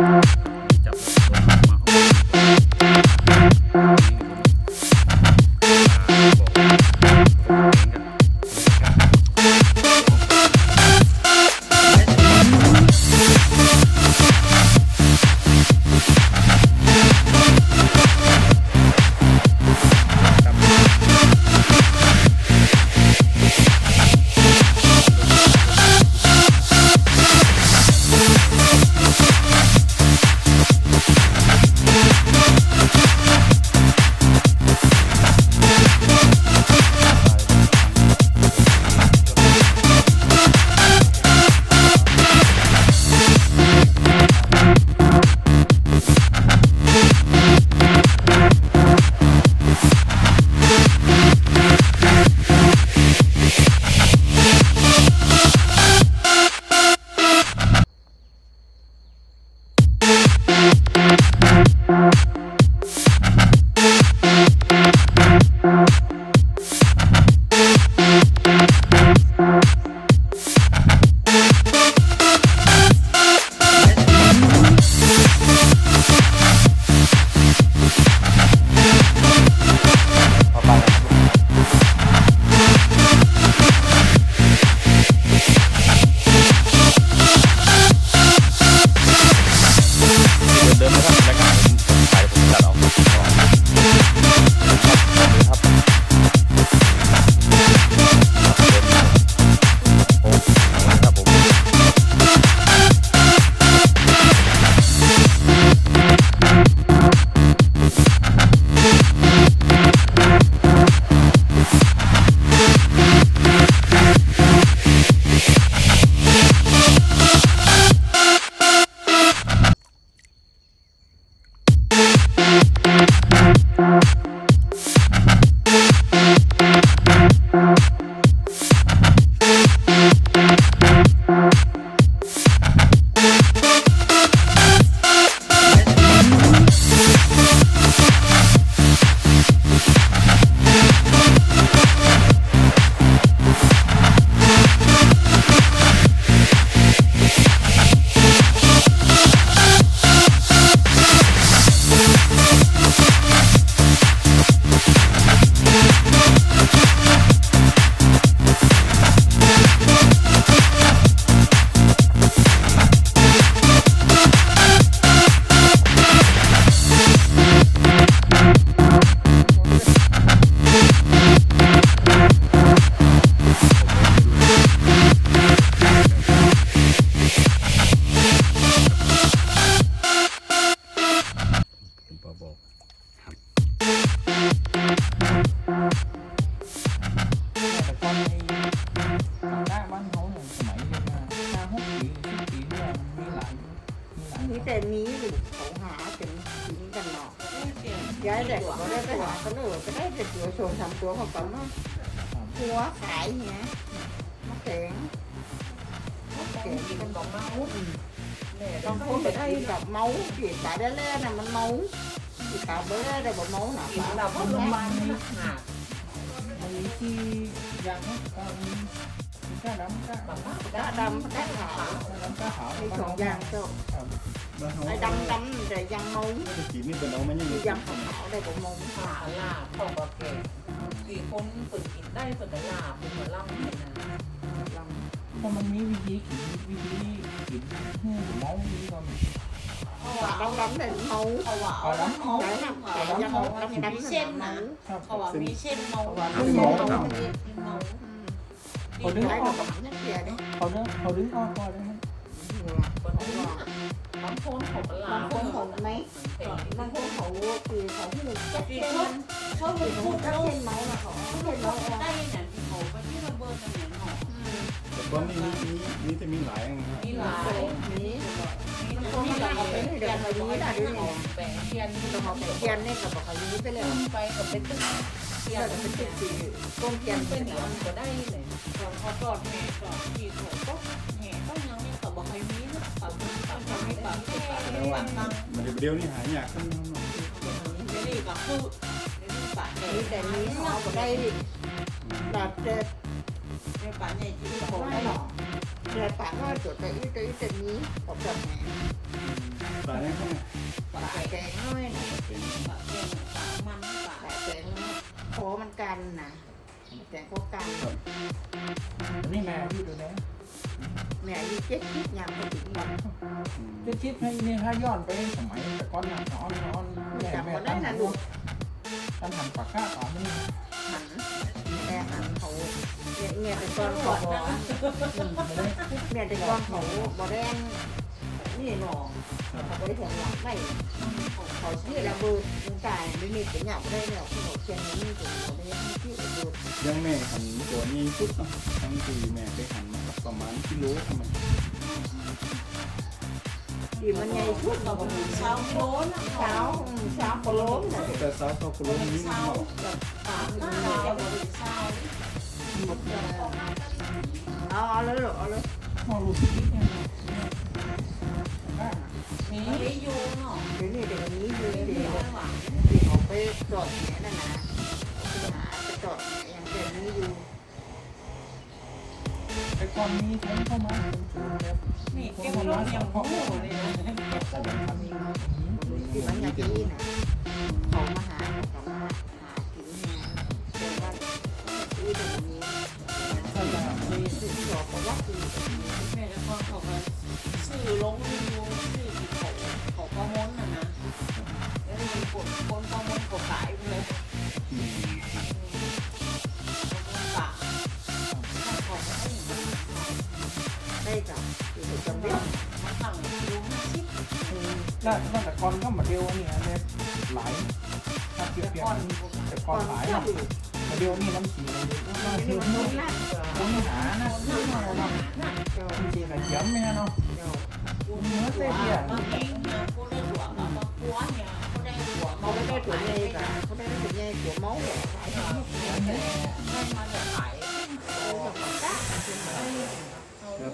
Thank ก็เลยก็ได้เด็กตัวโชว์ทำตัวเขาก่อนเนาะหัวขายเงี้ยมะแข็งมะแข็งกินมันบอกมาแม่บางคนไปได้กับเมาจีบตาได้แล้วน่ะมันเมาจีบตาเบ้อได้แบบเมาหนากินเราก็โรงพยาบาลนี่หนักมีที่อย่างนี้ก็มีกล้าดำกล้าแบบว่าตาดำตาขาวดำกล้าขาวมีสองอย่างเจ้าแล้วเขาไอ้ดำดำแต่ยังเมาจะกินนี่เป็นเอามันยังมีมียังขาวได้แบบเมาขาลาบของประเกศสี่คนฝึกกินได้ฝึกลาบเป็นหัวล่ำเนี่ยนะเพราะมันมีวิธีกินวิธีกินให้เมาดีกว่าเพราะตาว่าดำดำแต่เมาเขาว่าเอาล้ำเมาแต่ยังแต่ยังเมาดำดำเส้นเมาครับเขาว่ามีเส้นเมาขึ้นเมาครับเมาเขาดึงได้อกัอบกนักเรียนเขาดึงเขาดึงออกก่อนเลยบางคนเขาก็ลาบางคนเขาไหมบางคนเขาคือเขาที่จะเส้นชอบคือพูพูดดแล้เส้นเมาอะเขาเส้นเมาได้เนี่ยที่เขาไปที่ระเบิดนั่นเนี่ยเนาะแต่ว่ามีมีมีจะมีหลายนะครับมีหลายนี้มีคนที่ที่เราเราเป็เป็นนเรีเดืยนมามาดีดีได้ได้ด้ด้วยเนาะแบ่งเทียนเราเขาเขียนนี่กับเขานี้ไปเลยไปกับเป็นตึกเทีเทียยนเป็เป็นตึสิกบสี่ต้นเทียนเป็เป็นนเดียวก็ได้เลยก่อนเขาจอดแห่จอดที่เขาก็แห่ก็ยังไม่เขาบอกใครมีนะป รับปรับไม่ปรับไม่ปรับแต่ว่ามันเดี๋ยวนี้หายากขึ้นครับเดี๋ยวนี้ก็คือเดี๋ยวนี้ปะแห่นี้แต่นี้เขาก็ได้แบบเด็ดในปะแห่ที่ผเขาไม่ไม่หรออกกเด็ดปากว่าจุดแต่อีแต่อีแต่นี้ผมแบบไหนตาแล้วก็ปาแกงน้อยนะป็นปะแห่ปะมันปะปากแกงโคมันกันนะแกงโคกันนี่แม่พี่ดูนะ แม่ยี่เจ็ดคิดยามไปถึงวันจะคิดให้นี่ถ้าย้อนไปสมัยแต่ก่อนน่ะนอนนอนแม่แม่ตั้งหันตั้งหันปากกาต่อนี่หันแม่หันเขาเนี่ยเนี่ยเป็นก้อนเขาบอเนี่ยแต่ก่อนเขาบอแดง นี่หนอเขาไปถึงหลังไม่เขาชื่อระเบิดมันตายไม่มีเป็นหยาบได้เนี่ยเขาเชียงนี่ถึงเขาไม่ได้ที่ระเบิดยังแม่หันตัวนี้ชุดเนาะทั้งทีแม่ไปหันมาประมาณกิโลทำไมที่มันใหญ่ชุดเขาบอกเช้าโน้นนะเช้าเช้าโคล้นแต่สาวเขาคนนี้เช้าเนาะแบบปากเช้าเช้าเอาเอาเลยเอาเลยมองลูกคิดเนี่ยมีอยู่เนาะเดี๋ยวนี้เดี๋ยวนี้ยู่เดี๋ยวหวังที่เขาไปจอดเนี่ยนั่นนะไปหาไปจอดอย่างเดี๋ยวนี้อยู่แต่ก่อนนี้ใช้เข้ามาเป็นจุดแบบนี่แกก็ต้องยังพูดเลยนะแต่แบบทำนี้ที่มันอยากกินนะ ได้กับที่จำเป็นมาสั่งดูชิปแล้วแต่ก่อนก็มาเดียวนี่เนี่ยหลายถ้าเปรียบเทียบแต่ก่อนหลายนะมาเดียวนี่น้ำสีมันคือนุ่มต้องหานะนุ่มนะจริงๆนะเขียมไหมเนาะเนื้อเตี้ยมาแข่งเนี่ยเขาได้หัวกับมาปัวเนี่ยเขาได้หัวเขาไม่ได้ตัวใหญ่กับเขาได้ตัวใหญ่ตัวเมาส์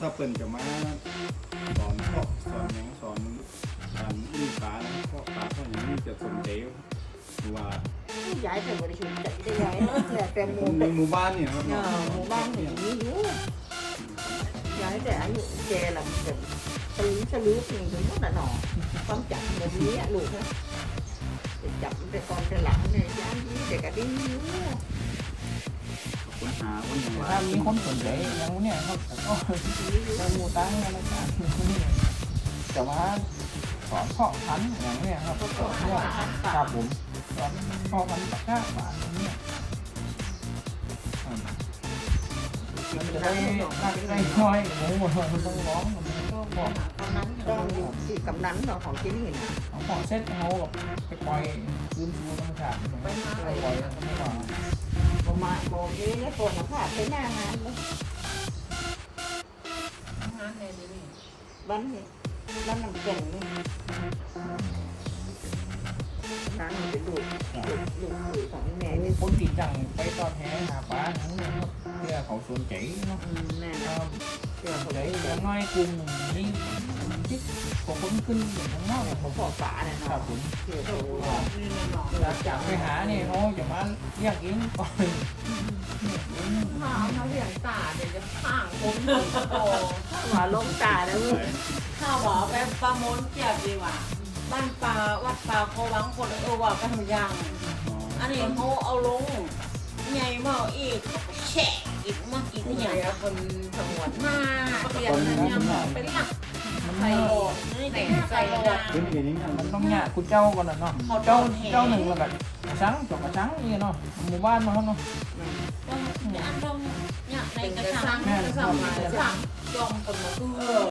ถ้าเปิ่นจะมาสอนพ่อสอนยังสอนการอีขานะพ่อขาพ่ออย่างนี้จะสนใจว่าย้ายแต่บริสุทจได้ย้ายแต่แต่หมู่ในหมู่บ้านเนี่ยครับเนาะหมู่บ้านอย่างนี้อยู่ย้ายแต่อายุแกละมันเป็นตื้อสลือสิ่งที่มันน่ะหนอความจับแบบนี้ลูกนะจับแต่ก่อนแต่หลังเนี่ยย้ายนี้แต่ก็ดีอยู่ คนหาคนอย่างไรถ้ามีคนสนใจอย่างเนี้ยเขาก็จะมูตั้งอะไรกันแต่ว่าสอนพ่อพันอย่างเนี้ยครับก็สอนครับผมสอนพ่อพันปากกาบานเนี่ยมันจะได้ได้น้อยหมูมันต้องร้องมันก็บอกตอนนั้นต้องที่กำนันเราะของที่นี่นะของเซ็ตเขาแบบไปปล่อยคืนสู่ธรรมชาติไปปล่อยไม่ว่า ประมาณโมงนี้เนี่ยฝนผ่าไปหน้างานเลยงานในนี้บ้านนี่บ้านน้ำแข็งนี่ช้างเป็นลูกลูกลูกของแม่โอ้เนี่ยคนตีจังไปตอนแห่หาปลาทั้งนั้นเพื่อเขาสวนใจเนาะอืมแม่เอนะอเดี๋ยวเขาใจได้อย่างน้อยกลุ่มนี้ ที่พอคนขึ้นอย่างข้างนอกเนี่ยผมขอฝาเนี่ยครับผมเดี๋ยวเขากไปหาเนี่ยเขาจะมาเรียกเองก่อนข้าวเขาเลี้ยงตาเดี๋ยวจะข้างผมหนึ่งโตหัวลงตาแล้วข้าวบอกแบบปลาโมนเกียบดีว่ะบ้านปลาวัดปลาโควังคนเออว่ากันยังอันนี้เขาเอาลงใหญ่มากอีกแฉะอีกมากินผู้อใหญ่คนสงวนมากเรียนนันยังเป็นหลัก มันใส่ไม่โหดนี่ใส่แต่ใส่ใส่โหโลดเป็นอย่างนี้มันต้องเนี่ยคุณเจ้าก่อนนะเนาะเจ้าเจ้าหนึ่งแล้วแบบช้างสองกระช้างนี่เนาะหมู่บ้านมาเขาเนาะต้องอันต้องเนี่ยในเป็นกระชัสังกระสังกระสังจอมคนมาคือ